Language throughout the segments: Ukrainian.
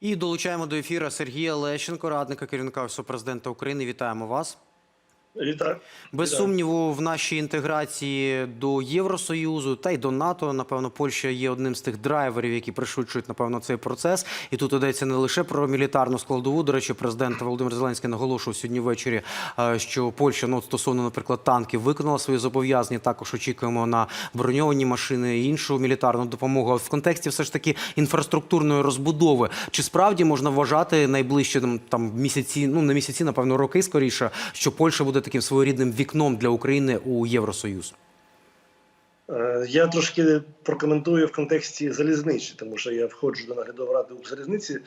І долучаємо до ефіру Сергія Лещенко, радника керівника Офісу президента України. Вітаємо вас. Вітаю. Без Вітаю. сумніву, в нашій інтеграції до Євросоюзу та й до НАТО, напевно, Польща є одним з тих драйверів, які пришвидшують напевно цей процес. І тут йдеться не лише про мілітарну складову. До речі, президент Володимир Зеленський наголошував сьогодні ввечері, е, що Польща ну, стосовно, наприклад, танків виконала свої зобов'язання. Також очікуємо на броньовані машини і іншу мілітарну допомогу. А в контексті все ж таки інфраструктурної розбудови. Чи справді можна вважати найближчі там, там місяці, ну не місяці, напевно, роки скоріше, що Польща буде таким своєрідним вікном для України у Євросоюз? Е, Я трошки прокоментую в контексті залізничі, тому що я входжу до наглядової ради Укрзалізниці.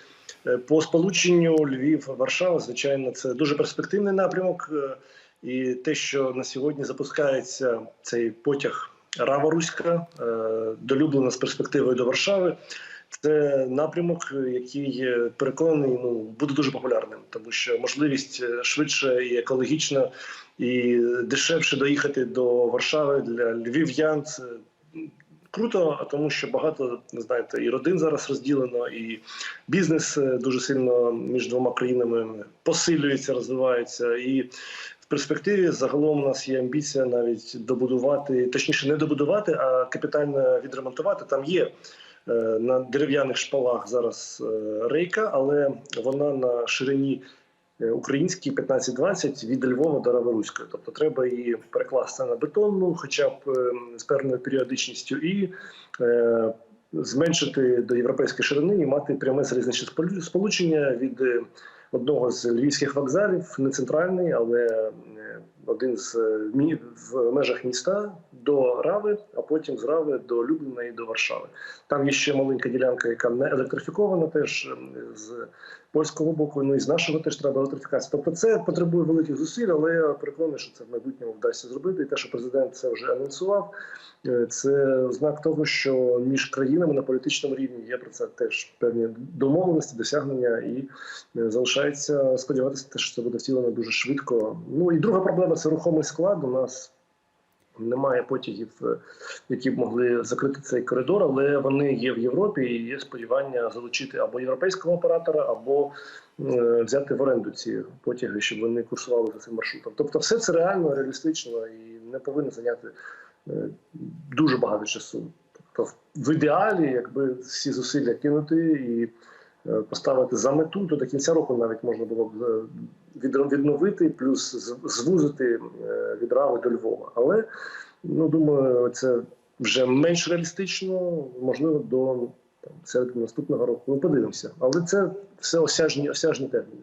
Е, По сполученню Львів-Варшава, звичайно, це дуже перспективний напрямок. е, І те, що на сьогодні запускається цей потяг Рава-Руська, е, долюблена з перспективою до Варшави. Це напрямок, який переконаний ну буде дуже популярним, тому що можливість е, швидше і екологічно і дешевше доїхати до Варшави для львів'ян. Це круто, тому що багато знаєте, і родин зараз розділено, і бізнес е, дуже сильно між двома країнами посилюється, розвивається і. В перспективі загалом у нас є амбіція навіть добудувати, точніше, не добудувати, а капітально відремонтувати. Там є на дерев'яних шпалах зараз е, рейка, але вона на ширині е, українській 15-20 від Львова до Раворуської. Тобто треба її перекласти на бетонну, хоча б е, з певною періодичністю, і е, зменшити до європейської ширини і мати пряме залізничне сполу- сполучення від е, одного з львівських вокзалів, не центральний, але е, один з е, мі- в межах міста до Рави, а потім з Рави до Любліна і до Варшави. Там є ще маленька ділянка, яка не електрифікована, теж е, з польського боку. Ну і з нашого теж треба електрифікація. Тобто, це потребує великих зусиль, але я переконаний, що це в майбутньому вдасться зробити. І те, що президент це вже анонсував, е, це знак того, що між країнами на політичному рівні є про це теж певні домовленості, досягнення, і е, залишається сподіватися, що це буде втілено дуже швидко. Ну і друга проблема це рухомий склад. У нас немає потягів, е, які б могли закрити цей коридор, але вони є в Європі. і Є сподівання залучити або європейського оператора, або е, взяти в оренду ці потяги, щоб вони курсували за цим маршрутом. Тобто, все це реально, реалістично і не повинно зайняти е, дуже багато часу. Тобто, в ідеалі, якби всі зусилля кинути і поставити за мету, то до кінця року навіть можна було б е, відновити, плюс звузити відрави від Рави до Львова. Але ну думаю, це вже менш реалістично, можливо, до там, середини наступного року. Ми подивимося. Але це все осяжні, осяжні терміни.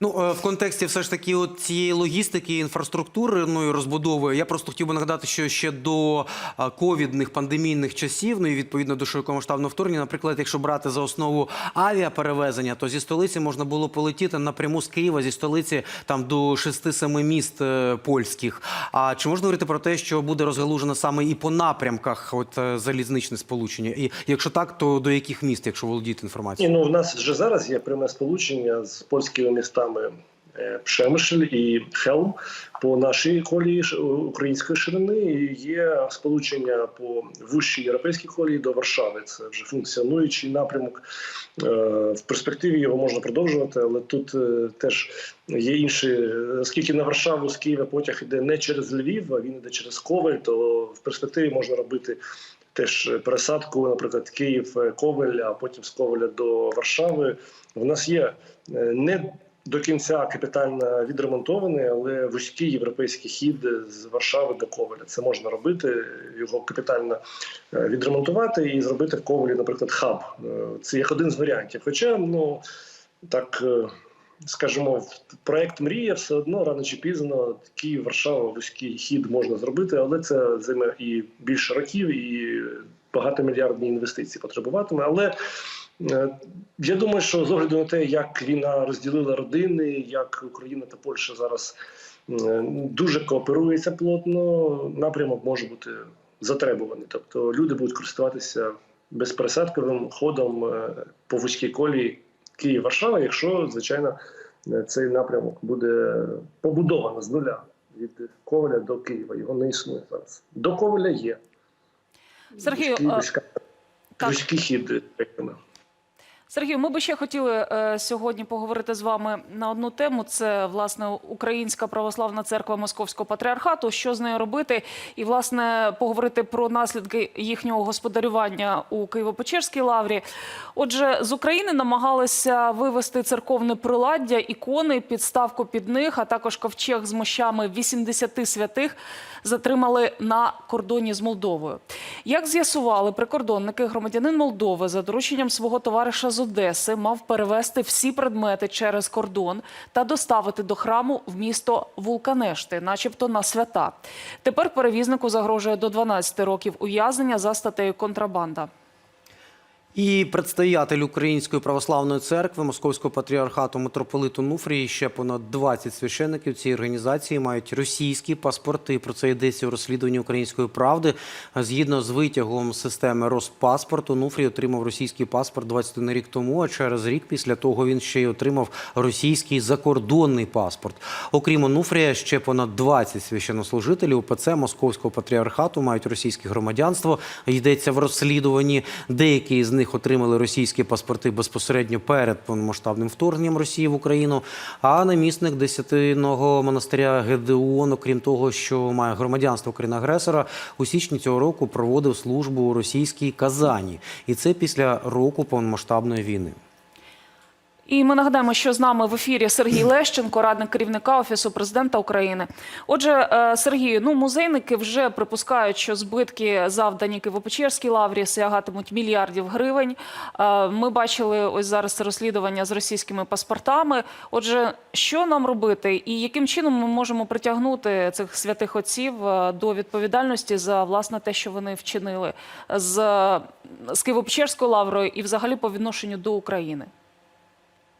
Ну е, в контексті все ж таки от цієї логістики, інфраструктури ну, розбудови. Я просто хотів би нагадати, що ще до ковідних пандемійних часів, ну і відповідно до широкомасштабного вторгнення, наприклад, якщо брати за основу авіаперевезення, то зі столиці можна було полетіти напряму з Києва зі столиці там до 6-7 міст е, польських. А чи можна говорити про те, що буде розгалужено саме і по напрямках, от е, залізничне сполучення? І якщо так, то до яких міст, якщо володіти Ні, інформацією? ну в нас вже зараз є пряме сполучення з польськими містами е, Пшемишль і Хелм по нашій колії української ширини. І є сполучення по вущій європейській колії до Варшави. Це вже функціонуючий напрямок. Е, В перспективі його можна продовжувати, але тут е, теж є інші, оскільки на Варшаву з Києва потяг іде не через Львів, а він іде через Ковель, то в перспективі можна робити теж пересадку, наприклад, Київ, е, Ковель, а потім з Ковеля до Варшави. В нас є е, не до кінця капітально відремонтований, але вузький європейський хід з Варшави до Ковеля. Це можна робити, його капітально е, відремонтувати і зробити в Ковелі, наприклад, хаб. Е, Це як один з варіантів. Хоча, ну так. е, Скажімо, проект мрія все одно рано чи пізно Київ, Варшава, вузький хід можна зробити, але це займе і більше років, і багатомільярдні інвестиції потребуватиме. Але е, я думаю, що з огляду на те, як війна розділила родини, як Україна та Польща зараз е, дуже кооперуються плотно, напрямок може бути затребуваний. Тобто люди будуть користуватися безпересадковим ходом е, по вузькій колії Київ-Варшава, якщо звичайно е, цей напрямок буде побудовано з нуля від Коваля до Києва. Його не існує зараз. До Коваля є Сергію, вузький, а, вузький хід. Сергію, ми би ще хотіли е, сьогодні поговорити з вами на одну тему. Це власне Українська православна церква Московського патріархату. Що з нею робити, і власне поговорити про наслідки їхнього господарювання у Києво-Печерській лаврі. Отже, з України намагалися вивести церковне приладдя, ікони, підставку під них, а також ковчег з мощами 80 святих затримали на кордоні з Молдовою. Як з'ясували прикордонники, громадянин Молдови за дорученням свого товариша з Одеси мав перевезти всі предмети через кордон та доставити до храму в місто Вулканешти, начебто на свята. Тепер перевізнику загрожує до 12 років ув'язнення за статтею контрабанда. І предстоятель Української православної церкви Московського патріархату митрополиту Нуфрії ще понад 20 священників цієї організації мають російські паспорти. Про це йдеться у розслідуванні української правди. Згідно з витягом системи Роспаспорту, Нуфрій отримав російський паспорт 21 рік тому. А через рік після того він ще й отримав російський закордонний паспорт. Окрім Онуфрія, ще понад 20 священнослужителів УПЦ Московського патріархату мають російське громадянство. Йдеться в розслідуванні. Деякі з них отримали російські паспорти безпосередньо перед повномасштабним вторгненням Росії в Україну. А намісник десятиного монастиря Гедеон, окрім того, що має громадянство країни-агресора, у січні цього року проводив службу у російській Казані, і це після року повномасштабної війни. І ми нагадаємо, що з нами в ефірі Сергій Лещенко, радник керівника офісу президента України. Отже, е, Сергію, ну музейники вже припускають, що збитки завдані Києво-Печерській лаврі сягатимуть мільярдів гривень. Е, Ми бачили ось зараз розслідування з російськими паспортами. Отже, що нам робити, і яким чином ми можемо притягнути цих святих отців е, до відповідальності за власне те, що вони вчинили з, з Києво-Печерською лаврою і взагалі по відношенню до України?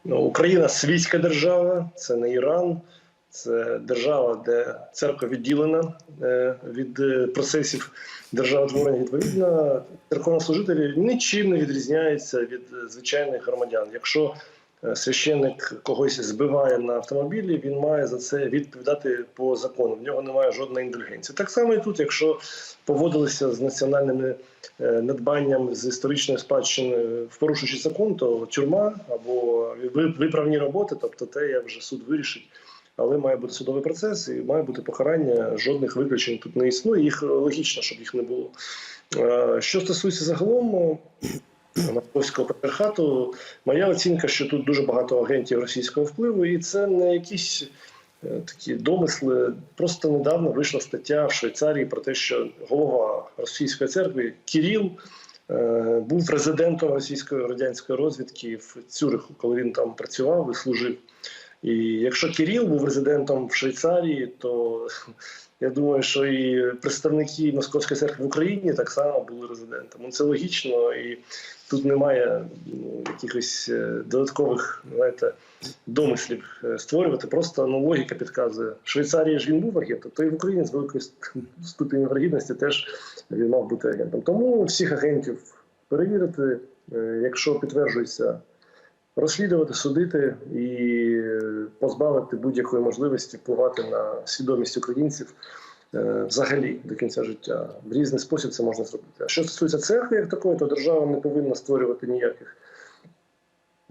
Ну, Україна світська держава, це не Іран, це держава, де церква відділена е, від е, процесів державотворення. Відповідно, церковнослужителі нічим не відрізняються від е, звичайних громадян. Якщо священник когось збиває на автомобілі, він має за це відповідати по закону. В нього немає жодної індульгенції. Так само і тут, якщо поводилися з національними е, надбанням з історичної спадщини, порушуючи закон, то тюрма або виправні роботи, тобто те, як вже суд вирішить. Але має бути судовий процес і має бути покарання. Жодних виключень тут не існує. Їх логічно, щоб їх не було. Е, Що стосується загалом е, московського патріархату, моя оцінка, що тут дуже багато агентів російського впливу, і це не якісь е, такі домисли. Просто недавно вийшла стаття в Швейцарії про те, що голова російської церкви Кіріл е, був резидентом російської радянської розвідки в Цюриху, коли він там працював і служив. І якщо Кіріл був резидентом в Швейцарії, то я думаю, що і представники Московської церкви в Україні так само були резидентами. Ну, Це логічно, і тут немає ну, якихось е, додаткових знаєте, домислів е, створювати. Просто ну, логіка підказує. В Швейцарії ж він був агентом, то і в Україні з великою ст- ступеню вергідності теж він мав бути агентом. Тому всіх агентів перевірити, е, якщо підтверджується розслідувати, судити і позбавити будь-якої можливості впливати на свідомість українців е, взагалі до кінця життя. В різний спосіб це можна зробити. А що стосується церкви як такої, то держава не повинна створювати ніяких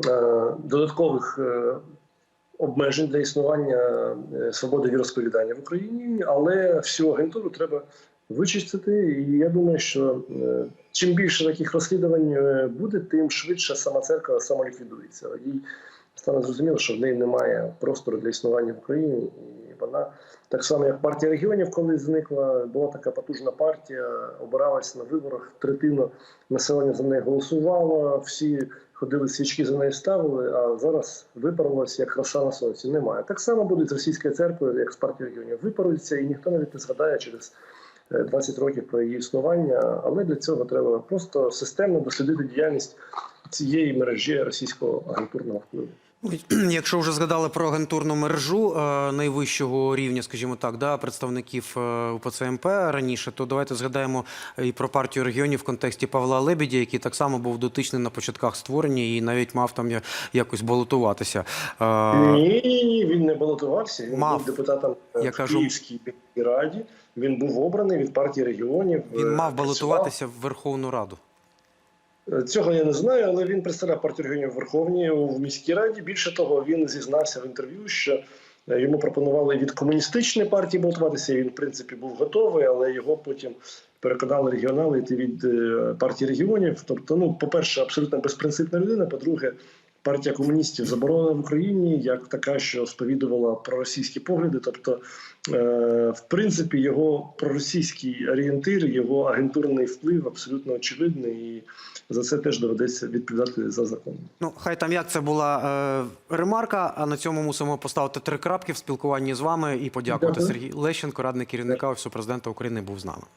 е, додаткових. е, Обмежень для існування свободи віросповідання в Україні, але всю агентуру треба вичистити. І я думаю, що е, чим більше таких розслідувань е, буде, тим швидше сама церква самоліквідується. Їй стане зрозуміло, що в неї немає простору для існування в Україні, і вона так само, як партія регіонів, коли зникла, була така потужна партія, обиралась на виборах. Третина населення за неї голосувало, всі ходили свічки за нею ставили. А зараз випарувалася як роса на сонці. Немає. Так само буде з російською церквою, як з партією регіонів. Випарується, і ніхто навіть не згадає через. Е, 20 років про її існування, але для цього треба просто системно дослідити діяльність цієї мережі російського агентурного впливу. Якщо вже згадали про агентурну мережу е, найвищого рівня, скажімо так, да, представників е, УПЦ МП раніше, то давайте згадаємо і про партію регіонів в контексті Павла Лебедя, який так само був дотичний на початках створення і навіть мав там якось балотуватися. Е, Ні, ні, ні, він не балотувався. Він Мав. був депутатом е, Я в кажу- Київській раді. Він був обраний від партії регіонів. Він е, мав балотуватися в Верховну Раду. Е, Цього я не знаю, але він представляв партію регіонів в Верховній у міській раді. Більше того, він зізнався в інтерв'ю, що е, йому пропонували від комуністичної партії балотуватися. Він, в принципі, був готовий, але його потім переконали регіонали йти від партії регіонів. Тобто, ну, по-перше, абсолютно безпринципна людина. По-друге, партія комуністів заборонена в Україні як така, що сповідувала проросійські погляди. Тобто, е, в принципі, його проросійський орієнтир, його агентурний вплив абсолютно очевидний, і за це теж доведеться відповідати за законом. Ну, хай там як це була е, ремарка, а на цьому мусимо поставити три крапки в спілкуванні з вами і подякувати Дякую. Сергій Лещенко, радник керівника Офісу президента України, був з нами.